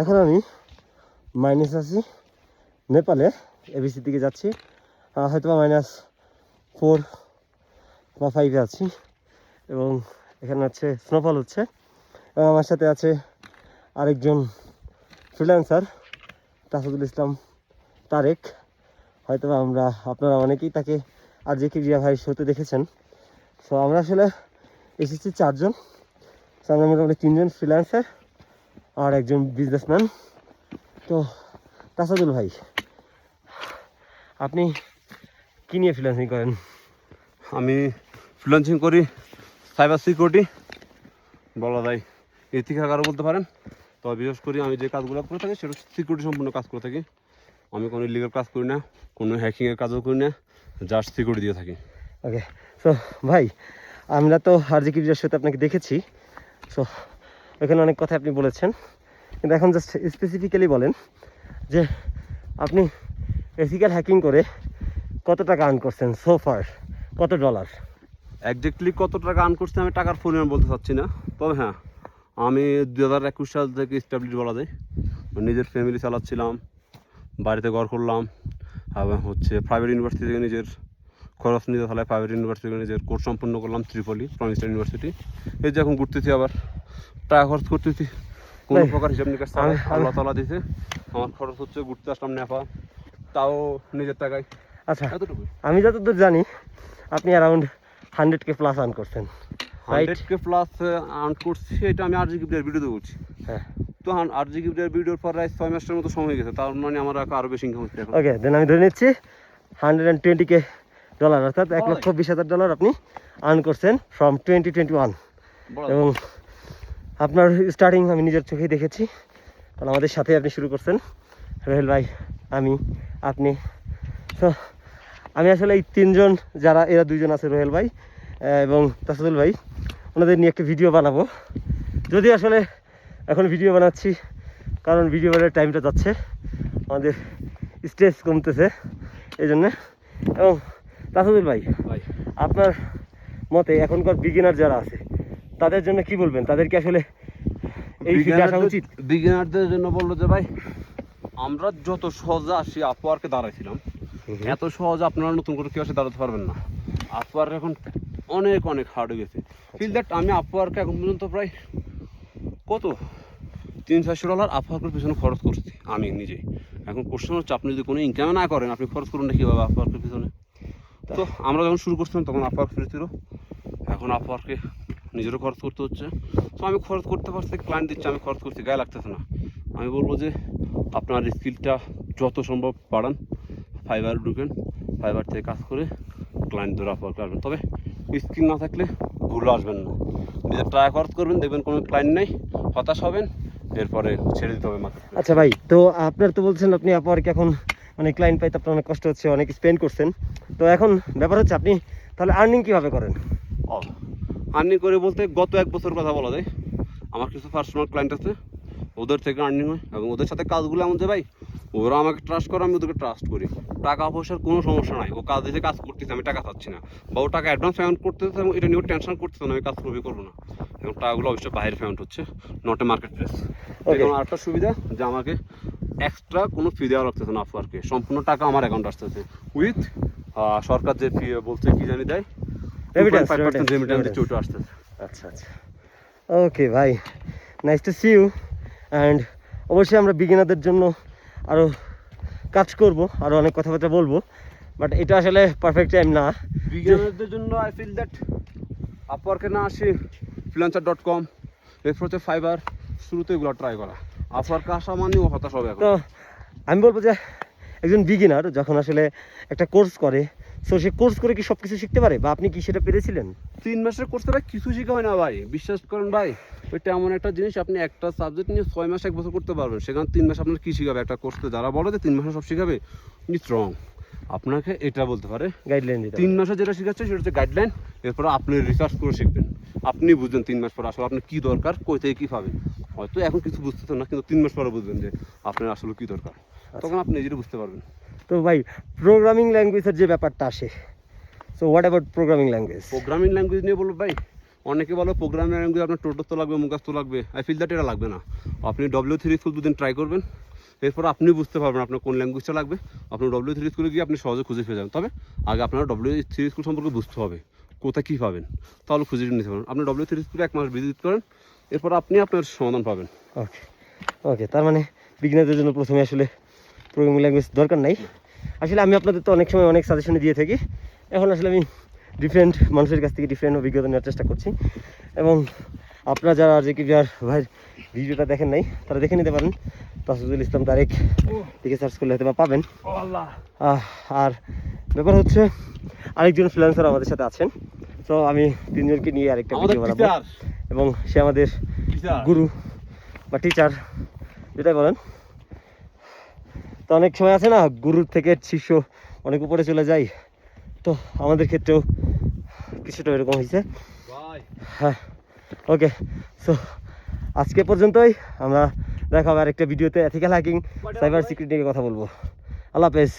এখন আমি মাইনাস আছি, নেপালে এবিসি দিকে যাচ্ছি। হয়তো মাইনাস ফোর বা ফাইভে আছি, এবং এখানে আছে স্নোফল হচ্ছে। এবং আমার সাথে আছে আরেকজন ফ্রিল্যান্সার তাসাদুল ইসলাম তারেক। হয়তো আমরা, আপনারা অনেকেই তাকে আর যে কিবিয়া ভাই শোতে দেখেছেন। সো আমরা আসলে এসেছি চারজন। আমরা মোটামুটি তিনজন ফ্রিল্যান্সার আর একজন বিজনেসম্যান তো তাসাদুল ভাই আপনি কি নিয়ে ফ্রিল্যান্সিং করেন? আমি ফ্রিলান্সিং করি সাইবার সিকিউরিটি বলা যায় ইতিহাস আরও বলতে পারেন। তবে বিশেষ করে আমি যে কাজগুলো করে থাকি সেটা সিকিউরিটি সম্পূর্ণ কাজ করে থাকি। আমি কোনো ইলিগাল কাজ করি না কোনো হ্যাকিংয়ের কাজও করি না জাস্ট সিকিউরিটি দিয়ে থাকি। ওকে সো ভাই আমরা তো আর যে কিবিজার সাথে আপনাকে দেখেছি। সো এখানে অনেক কথা আপনি বলেছেন। কিন্তু এখন জাস্ট স্পেসিফিক্যালি বলেন যে আপনি এথিক্যাল হ্যাকিং করে কত টাকা আর্ন করছেন সো ফার কত ডলার একজাক্টলি কত টাকা আর্ন করছি আমি টাকার পরিমাণ বলতে চাচ্ছি না। তবে হ্যাঁ আমি দু হাজার একুশ সাল থেকে স্টাবলিশ বলা যায়। নিজের ফ্যামিলি চালাচ্ছিলাম, বাড়িতে ঘর করলাম হচ্ছে প্রাইভেট ইউনিভার্সিটি থেকে নিজের খরচ নিতে তাহলে প্রাইভেট ইউনিভার্সিটি থেকে নিজের কোর্স সম্পূর্ণ করলাম ত্রিপলি প্রমিস্টার ইউনিভার্সিটি এই যে এখন ঘুরতেছি আবার। টাকা খরচ করতেছি কোনো প্রকার হিসাব নিকাশ আল্লাহ তালা দিছে। আমার খরচ হচ্ছে ঘুরতে আসলাম নেপা। তাও নিজের টাকায়। আচ্ছা আমি যতদূর জানি আপনি around hundred K plus earn করছেন। হান্ড্রেড কে প্লাস আর্ন করছি এটা আমি আরজি গিফটের ভিডিওতে বলছি। হ্যাঁ। তো আরজি গিফটের ভিডিওর পর প্রায় ছয় মাসের মতো সময় গেছে। তার মানে আমার আরও বেশি ইনকাম হচ্ছে ওকে দেন আমি ধরে নিচ্ছি hundred and twenty K dollar অর্থাৎ এক লক্ষ বিশ হাজার ডলার আপনি আর্ন করছেন ফ্রম টোয়েন্টি টোয়েন্টি ওয়ান এবং আপনার স্টার্টিং আমি নিজের চোখেই দেখেছি। কারণ আমাদের সাথে আপনি শুরু করছেন। রোহেল ভাই আমি আপনি। তো আমি আসলে এই তিনজন যারা এরা দুইজন আছে রোহেল ভাই এবং তাসাদুল ভাই ওনাদের নিয়ে একটা ভিডিও বানাবো। যদি আসলে এখন ভিডিও বানাচ্ছি কারণ ভিডিও বানার টাইমটা যাচ্ছে আমাদের স্ট্রেস কমতেছে এই জন্যে এবং তাসাদুল ভাই ভাই। আপনার মতে এখনকার বিগিনার যারা আছে তাদের জন্য কি বলবেন? তাদেরকে আসলে এই ফিল্ডে আসা উচিত? বিগিনারদের জন্য বলল যে ভাই আমরা যত সহজে আসি আপওয়ার্কে দাঁড়াইছিলাম এত সহজে আপনারা নতুন করে কেউ আসে দাঁড়াতে পারবেন না। আপওয়ার্ক এখন অনেক অনেক হার্ড হয়ে গেছে। ফিল দ্যাট আমি আপওয়ার্কে এখন পর্যন্ত প্রায় কত? তিন চারশো ডলার আপওয়ার্কের পিছনে খরচ করছি আমি নিজেই এখন কোশ্চেন হচ্ছে আপনি যদি কোনো ইনকাম না করেন আপনি খরচ করুন না কীভাবে আপওয়ার্কের পিছনে? তো আমরা যখন শুরু করছিলাম তখন আপওয়ার্ক ফ্রি ছিল। এখন আপওয়ার্কে নিজেরও খরচ করতে হচ্ছে। তো আমি খরচ করতে পারছি ক্লায়েন্ট দিচ্ছে, আমি খরচ করছি, গায়ে লাগতেছে না। আমি বলব যে, আপনার স্কিলটা যত সম্ভব বাড়ান ফাইবার ঢুকেন ফাইবার থেকে কাজ করে ক্লায়েন্ট ধরে আপওয়ার্ক আসবেন তবে স্কিল না থাকলে ভুল আসবেন না। নিজের ট্রাই খরচ করবেন, দেখবেন কোনো ক্লায়েন্ট নেই, হতাশ হবেন, এরপরে ছেড়ে দিতে হবে মাত্র আচ্ছা ভাই, তো আপনার তো বলছেন আপনি আপওয়ার্ক এখন মানে ক্লায়েন্ট পাইতে আপনার অনেক কষ্ট হচ্ছে, অনেক স্পেন্ড করছেন। তো এখন ব্যাপার হচ্ছে আপনি তাহলে আর্নিং কীভাবে করেন? আর্নিং করে বলতে গত এক বছর কথা বলা যায়। আমার কিছু পার্সোনাল ক্লায়েন্ট আছে ওদের থেকে আর্নিং হয় এবং ওদের সাথে কাজগুলো এমন যে ভাই ওরা আমাকে ট্রাস্ট করে আমি ওদেরকে ট্রাস্ট করি। টাকা পয়সার কোনো সমস্যা নাই। ও কাজ দিয়েছে কাজ করতেছে আমি টাকা পাচ্ছি না। বা ও টাকা অ্যাডভান্স পেমেন্ট করতেছে এবং এটা নিয়েও টেনশন করতেছে না আমি কাজ করবি করব না। এবং টাকাগুলো অবশ্যই বাইরে পেমেন্ট হচ্ছে নট এ মার্কেট প্লেস. এবং আরেকটা সুবিধা যে আমাকে এক্সট্রা কোনো ফি দেওয়া লাগতেছে না আফওয়ার্কে সম্পূর্ণ টাকা আমার অ্যাকাউন্ট আসতেছে। উইথ সরকার যে ফি বলছে কি জানি দেয়? রেমিটেন্স. আসতেছে আচ্ছা আচ্ছা। ওকে ভাই nice to see you and অবশ্যই আমরা বিগিনারদের জন্য আরও কাজ করব আরও অনেক কথাবার্তা বলব। বাট এটা আসলে পারফেক্ট টাইম না। বিজ্ঞানীদের জন্য আই ফিল দ্যাট আপওয়ার্কে না আসি ফ্রিলান্সার ডট কম এরপর হচ্ছে ফাইবার শুরুতে এগুলো ট্রাই করা। আপওয়ার্কে আসা মানে ও হতাশ হবে তো আমি বলব যে একজন বিগিনার যখন আসলে একটা কোর্স করে সো সে কোর্স করে কি সব কিছু শিখতে পারে? বা আপনি কি সেটা পেরেছিলেন? তিন মাসের কোর্সে ভাই কিছু শেখা হয় না ভাই। বিশ্বাস করেন ভাই ওইটা এমন একটা জিনিস আপনি একটা সাবজেক্ট নিয়ে ছয় মাস এক বছর করতে পারবেন। সেখানে তিন মাস আপনার কী শিখাবে? একটা কোর্সে যারা বলে যে তিন মাসে সব শিখাবে ইটস রং আপনাকে এটা বলতে পারে। গাইডলাইন দিতে তিন মাসে যেটা শেখাচ্ছে সেটা হচ্ছে গাইডলাইন এরপর আপনি রিসার্চ করে শিখবেন। আপনি বুঝবেন তিন মাস পর আসলে আপনার কী দরকার কই থেকে কী পাবেন। হয়তো এখন কিছু বুঝতেছেন না কিন্তু তিন মাস পরে বুঝবেন যে আপনার আসলে কী দরকার। তখন আপনি নিজেরই বুঝতে পারবেন। তো ভাই প্রোগ্রামিং ল্যাঙ্গুয়েজের যে ব্যাপারটা আসে so what about programming language programming language নিয়ে বলব ভাই অনেকে বলো প্রোগ্রামিং ল্যাঙ্গুয়েজ আপনার টোটো তো লাগবে মুখাস্ত লাগবে আই ফিল দ্যাট এটা লাগবে না। আপনি ডব্লিউ থ্রি স্কুল দুদিন ট্রাই করবেন এরপর আপনি বুঝতে পারবেন আপনার কোন ল্যাঙ্গুয়েজটা লাগবে। আপনি ডব্লিউ থ্রি স্কুলে গিয়ে আপনি সহজে খুঁজে পেয়ে যাবেন। তবে আগে আপনার ডব্লিউ থ্রি স্কুল সম্পর্কে বুঝতে হবে কোথায় কী পাবেন তাহলে খুঁজে নিতে পারেন আপনি ডব্লিউ থ্রি স্কুলে এক মাস ভিজিট করেন এরপর আপনি আপনার সমাধান পাবেন। ওকে ওকে তার মানে বিগিনারদের জন্য প্রথমে আসলে প্রোগ্রামিং ল্যাঙ্গুয়েজ দরকার নাই? আসলে আমি আপনাদের তো অনেক সময় অনেক সাজেশন দিয়ে থাকি। এখন আসলে আমি ডিফারেন্ট মানুষের কাছ থেকে ডিফারেন্ট অভিজ্ঞতা নেওয়ার চেষ্টা করছি। এবং আপনারা যারা যে কি যার ভাইয়ের ভিডিওটা দেখেন নাই তারা দেখে নিতে পারেন। তাসুদুল ইসলাম তারেক দিকে সার্চ করলে হয়তো বা পাবেন। আর ব্যাপার হচ্ছে আরেকজন ফ্রিল্যান্সার আমাদের সাথে আছেন। তো আমি তিনজনকে নিয়ে আরেকটা ভিডিও বানাবো। এবং সে আমাদের গুরু বা টিচার যেটাই বলেন। তো অনেক সময় আছে না, গুরুর থেকে শিষ্য অনেক উপরে চলে যায়। তো আমাদের ক্ষেত্রেও কিছুটা এরকম হয়েছে। হ্যাঁ ওকে। সো আজকে পর্যন্তই। আমরা দেখা হবে আরেকটা ভিডিওতে এথিক্যাল হ্যাকিং সাইবার সিকিউরিটি নিয়ে কথা বলব। আল্লাহ হাফেজ।